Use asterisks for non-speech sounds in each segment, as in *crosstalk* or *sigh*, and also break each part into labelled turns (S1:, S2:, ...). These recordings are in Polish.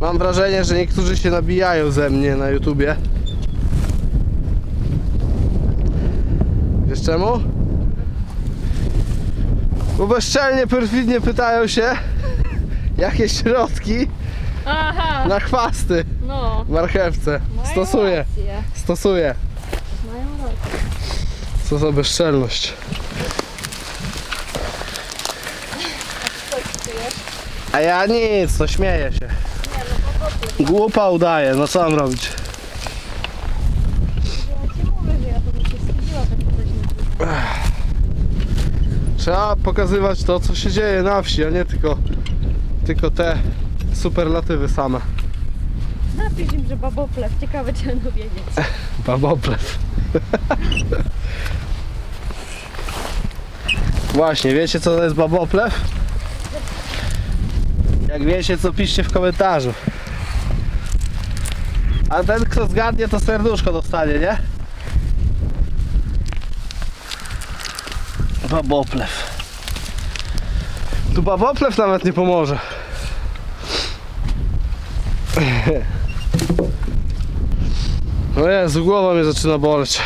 S1: Mam wrażenie, że niektórzy się nabijają ze mnie na YouTubie. Wiesz czemu? Bo bezczelnie, perfidnie pytają się, *laughs* jakie środki
S2: Aha,
S1: na chwasty
S2: no.
S1: w marchewce.
S2: mają
S1: Stosuję,
S2: rację.
S1: stosuję.
S2: Mają rację.
S1: Co za bezczelność. A ja nic, no śmieję się.
S2: Nie, no po prostu.
S1: Głupa udaje, no co mam robić? Trzeba pokazywać to, co się dzieje na wsi, a nie tylko, tylko te superlatywy same.
S2: Napisz im, że baboplew. Ciekawe, czy będą wiedzieć. *laughs*
S1: Baboplew. Właśnie, wiecie co to jest baboplew? Jak wiecie, co piszcie w komentarzu. A ten, kto zgadnie, to serduszko dostanie, nie? Baboplew. Tu baboplew nawet nie pomoże. No Jezu, głowa mnie zaczyna boleć.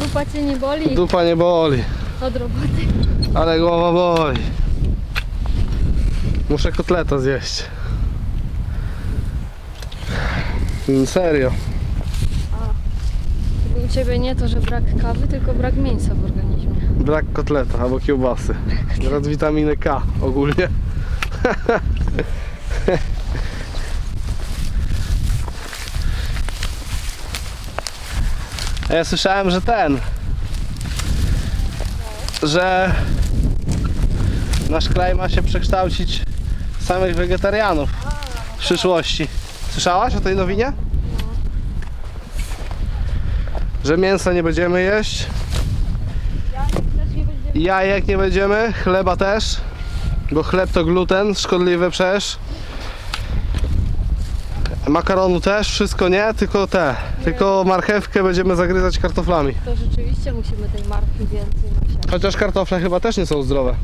S2: Dupa cię nie boli?
S1: Dupa nie boli,
S2: Od roboty.
S1: ale głowa boli. Muszę kotleta zjeść. Serio.
S2: U ciebie nie to, że brak kawy, tylko brak mięsa w organizmie.
S1: Brak kotleta albo kiełbasy. Teraz witaminy K ogólnie. A ja słyszałem, że ten. Że nasz kraj ma się przekształcić w samych wegetarianów w przyszłości. Słyszałaś o tej nowinie? Że mięsa nie będziemy jeść. Jajek nie będziemy, chleba też, bo chleb to gluten, szkodliwe przecież. Makaronu też, wszystko nie, tylko te. Tylko marchewkę będziemy zagryzać kartoflami.
S2: To rzeczywiście musimy tej marki więcej.
S1: Chociaż kartofle chyba też nie są zdrowe.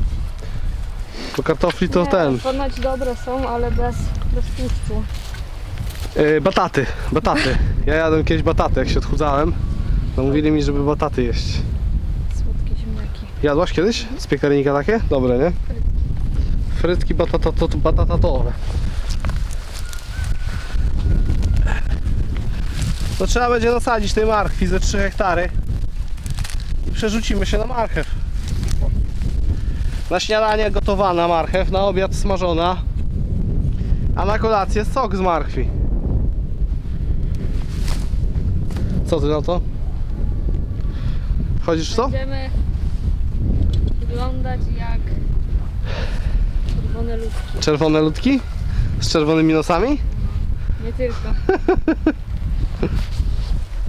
S1: Bo kartofli to ten.
S2: Ponoć dobre są, ale bez, bez tłuszczu.
S1: Yy, bataty, bataty. Ja jadłem kiedyś bataty, jak się odchudzałem. No mówili mi, żeby bataty jeść.
S2: Słodkie ziemniaki.
S1: Jadłaś kiedyś z piekarnika takie? Dobre, nie? Frytki batatato- batatatowe. To trzeba będzie nasadzić tej marchwi ze 3 hektary i przerzucimy się na marchew. Na śniadanie gotowana marchew, na obiad smażona, a na kolację sok z marchwi. Co ty na to? Chodzisz w to?
S2: Będziemy wyglądać jak czerwone ludki.
S1: Czerwone ludki? Z czerwonymi nosami?
S2: Nie tylko. *laughs*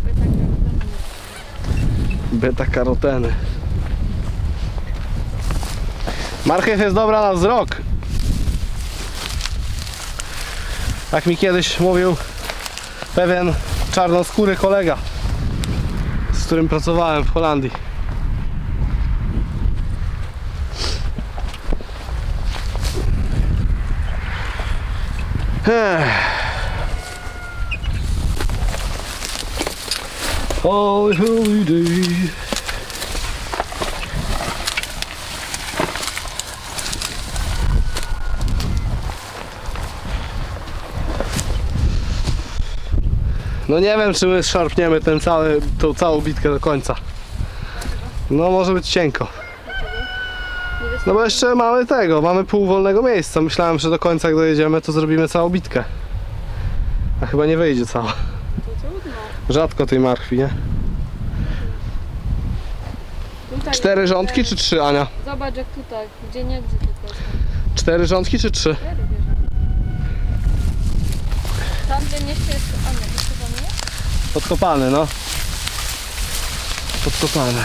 S2: Beta-karoteny.
S1: Beta karoteny. Marchew jest dobra na wzrok. Tak mi kiedyś mówił pewien czarnoskóry kolega, z którym pracowałem w Holandii. Holy day. No nie wiem, czy my szarpniemy ten cały, tą całą bitkę do końca. No może być cienko. No bo jeszcze mamy tego, mamy pół wolnego miejsca. Myślałem, że do końca jak dojedziemy, to zrobimy całą bitkę. A chyba nie wyjdzie cała. Rzadko tej marchwi, nie?
S2: Tutaj
S1: Cztery rządki czy trzy, Ania?
S2: Zobacz jak tutaj, gdzie nie, gdzie tylko.
S1: Cztery rządki czy trzy?
S2: Cztery bierzemy. Tam gdzie nie jest, a nie, to chyba nie?
S1: Podkopany, no. Podkopany.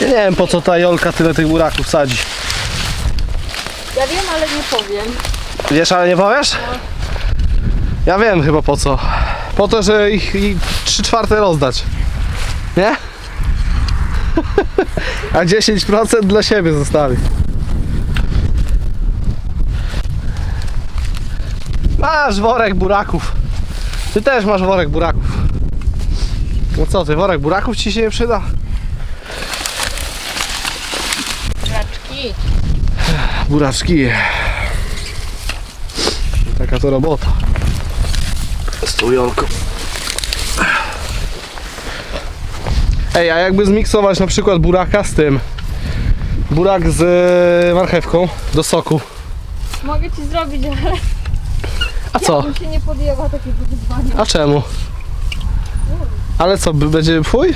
S1: Ja nie wiem po co ta Jolka tyle tych buraków sadzi.
S2: Ja wiem, ale nie powiem.
S1: Wiesz, ale nie powiesz? Ja wiem chyba po co. Po to, że ich, ich 3 czwarte rozdać. Nie? *laughs* A 10% dla siebie zostawi. Masz worek buraków. Ty też masz worek buraków. No co ty, worek buraków ci się nie przyda?
S2: Raczki.
S1: Buraczki. Taka to robota. Jolką. Ej, a jakby zmiksować na przykład buraka z tym. Burak z e, marchewką do soku.
S2: Mogę ci zrobić, ale
S1: A co?
S2: bym się nie podjęła takiego wyzwania.
S1: A czemu? Ale co, b- będzie?
S2: Ja moje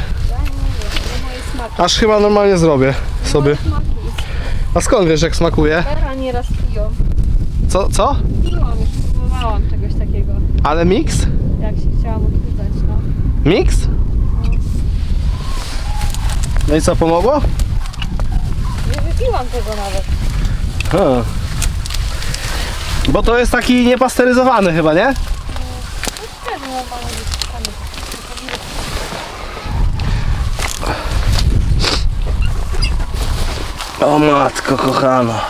S2: smaki.
S1: Aż chyba normalnie zrobię sobie. A skąd wiesz jak smakuje?
S2: Vera nieraz piją.
S1: Co? Co?
S2: Piłam, już próbowałam czegoś takiego.
S1: Ale mix?
S2: Jak się chciałam odchudzać, no.
S1: Mix? No i co, pomogło?
S2: Nie wypiłam tego nawet.
S1: A. Bo to jest taki niepasteryzowany chyba, nie? O matko kochana.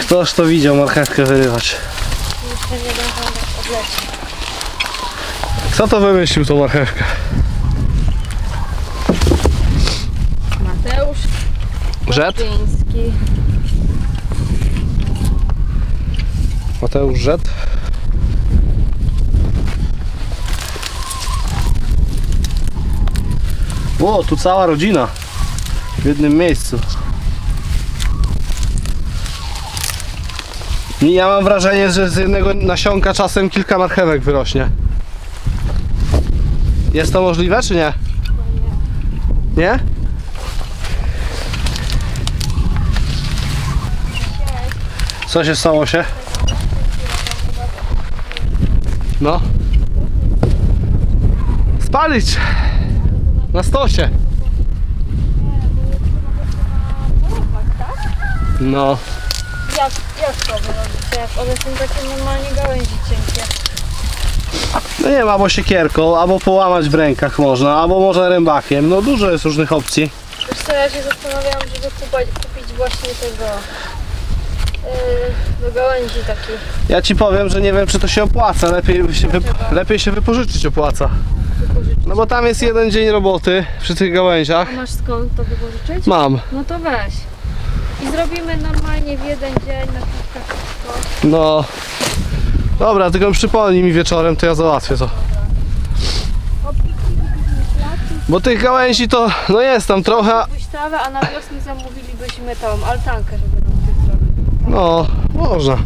S1: Ktoż to widział marchewkę wyrywać? Kto to wymyślił tą marchewkę?
S2: Mateusz
S1: Rzet?
S2: Piński.
S1: Mateusz Rzet? O, tu cała rodzina w jednym miejscu. I Ja mam wrażenie, że z jednego nasionka czasem kilka marchewek wyrośnie. Jest to możliwe, czy nie? Nie? Co się stało się? No. Spalić! Na stosie. No.
S2: Jak, jak to wy robicie? Jak one są takie normalnie gałęzi cienkie.
S1: No nie ma, albo siekierką, albo połamać w rękach można, albo można rębakiem. No dużo jest różnych opcji.
S2: Wiesz co, ja się zastanawiałam, żeby kupić, kupić właśnie tego do gałęzi taki.
S1: Ja ci powiem, że nie wiem czy to się opłaca. Lepiej się, wyp- lepiej się wypożyczyć opłaca. No bo tam jest jeden dzień roboty przy tych gałęziach.
S2: A masz skąd to wypożyczyć?
S1: Mam.
S2: No to weź. I zrobimy normalnie w jeden dzień na kilka wszystko.
S1: No. Dobra, tylko przypomnij mi wieczorem, to ja załatwię to. Bo tych gałęzi to, no jest tam trochę,
S2: Pójść trawę, a na wiosnę zamówilibyśmy tą altankę, żeby.
S1: No, można.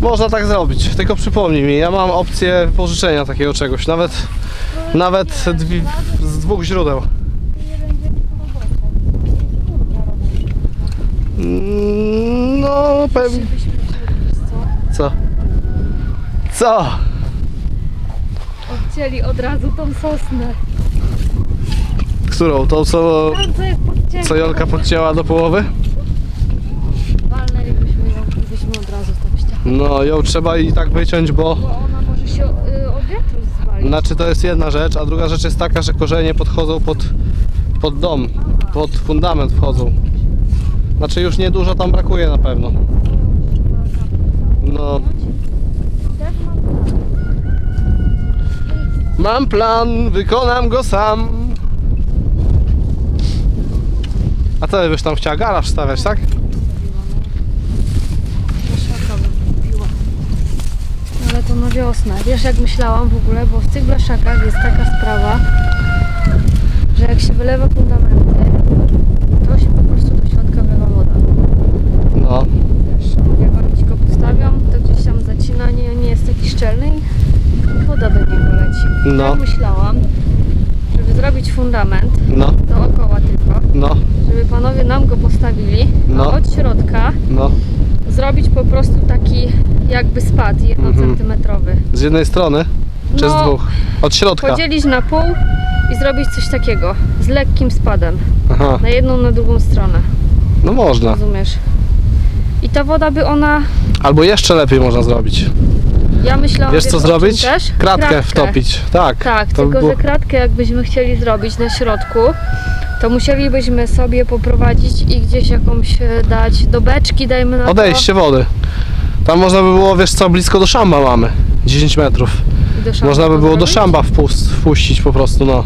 S1: Można tak zrobić, tylko przypomnij mi, ja mam opcję wypożyczenia takiego czegoś, nawet, nawet dwi, z dwóch źródeł. No, pewnie.
S2: Co?
S1: Co?
S2: Odcięli od razu tą sosnę.
S1: Którą? Tą, co,
S2: co
S1: Jolka podcięła do połowy?
S2: Walnęlibyśmy ją i byśmy od razu tam ściągnęli.
S1: No, ją trzeba i tak wyciąć, bo...
S2: Bo ona może się y, od wiatru zwalić.
S1: Znaczy to jest jedna rzecz, a druga rzecz jest taka, że korzenie podchodzą pod, pod dom, pod fundament wchodzą. Znaczy już niedużo tam brakuje na pewno. No,
S2: Też mam plan.
S1: mam plan, wykonam go sam. A co byś tam chciała garaż stawiać, tak?
S2: Ale to na wiosnę. Wiesz jak myślałam w ogóle, bo w tych blaszakach jest taka sprawa, że jak się wylewa fundamenty, to się po prostu do środka wlewa woda.
S1: No,
S2: Wiesz, jak oni ci go postawią, to gdzieś tam zacina, nie, nie jest taki szczelny i woda do niego leci.
S1: No.
S2: Tak myślałam, żeby zrobić fundament,
S1: no,
S2: dookoła tylko,
S1: no,
S2: żeby panowie nam go postawili,
S1: No.
S2: a od środka
S1: no.
S2: zrobić po prostu taki jakby spad jednocentymetrowy.
S1: Z jednej strony, czy z
S2: No.
S1: dwóch? Od środka.
S2: Podzielić na pół i zrobić coś takiego z lekkim spadem
S1: Aha,
S2: na jedną, na drugą stronę.
S1: no można.
S2: Rozumiesz? I ta woda by ona,
S1: Albo jeszcze lepiej można zrobić.
S2: Ja myślałam,
S1: Wiesz co zrobić?
S2: Też?
S1: Kratkę wtopić. Tak.
S2: Tak,
S1: to
S2: tylko
S1: by było...
S2: że kratkę jakbyśmy chcieli zrobić na środku, to musielibyśmy sobie poprowadzić i gdzieś jakąś e, dać do beczki, dajmy na
S1: Odejście wody. Tam można by było, wiesz co, blisko do szamba mamy. 10 metrów.
S2: i do szamba
S1: Można by
S2: to
S1: było do
S2: zrobić?
S1: szamba wpust, wpuścić po prostu, no.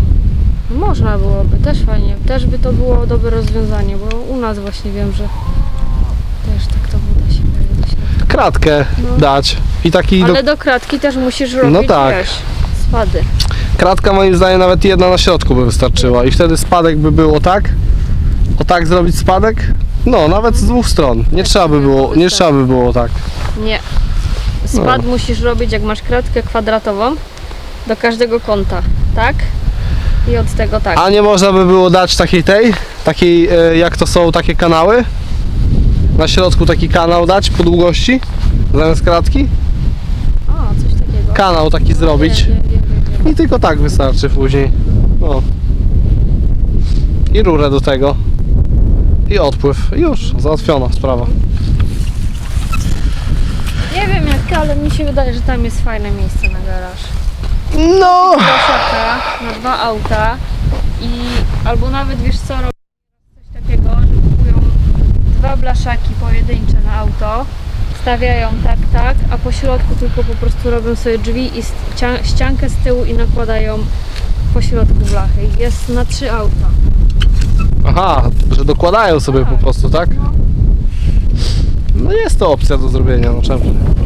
S2: Można byłoby, też fajnie. Też by to było dobre rozwiązanie, bo u nas właśnie wiem, że też tak to woda się do środka.
S1: Kratkę
S2: No.
S1: dać. I taki do...
S2: Ale do kratki też musisz robić,
S1: No tak.
S2: wiesz, spady.
S1: kratka moim zdaniem nawet jedna na środku by wystarczyła. I wtedy spadek by było tak. O tak zrobić spadek? No, nawet z dwóch stron. Nie
S2: Tak,
S1: trzeba by
S2: to
S1: było, nie trzeba by było tak.
S2: Nie. Spad musisz robić, jak masz kratkę kwadratową, do każdego kąta, tak? I od tego tak.
S1: A nie można by było dać takiej tej, takiej e, jak to są takie kanały? Na środku taki kanał dać po długości zamiast kratki?
S2: A, coś takiego.
S1: Kanał taki zrobić
S2: Nie, nie, nie, nie,
S1: i tylko tak wystarczy później. O. I rurę do tego. I odpływ. Już, załatwiona sprawa.
S2: Nie wiem jak, ale mi się wydaje, że tam jest fajne miejsce na garaż.
S1: No!
S2: Blaszaka na dwa auta i albo nawet wiesz co, robią coś takiego, że kupują dwa blaszaki pojedyncze na auto, stawiają tak, tak, a po środku tylko po prostu robią sobie drzwi i ścia- ściankę z tyłu i nakładają po środku blachy. Jest na trzy auta.
S1: Aha, że dokładają sobie po prostu, tak?
S2: No.
S1: No jest to opcja do zrobienia, no czemu? nie?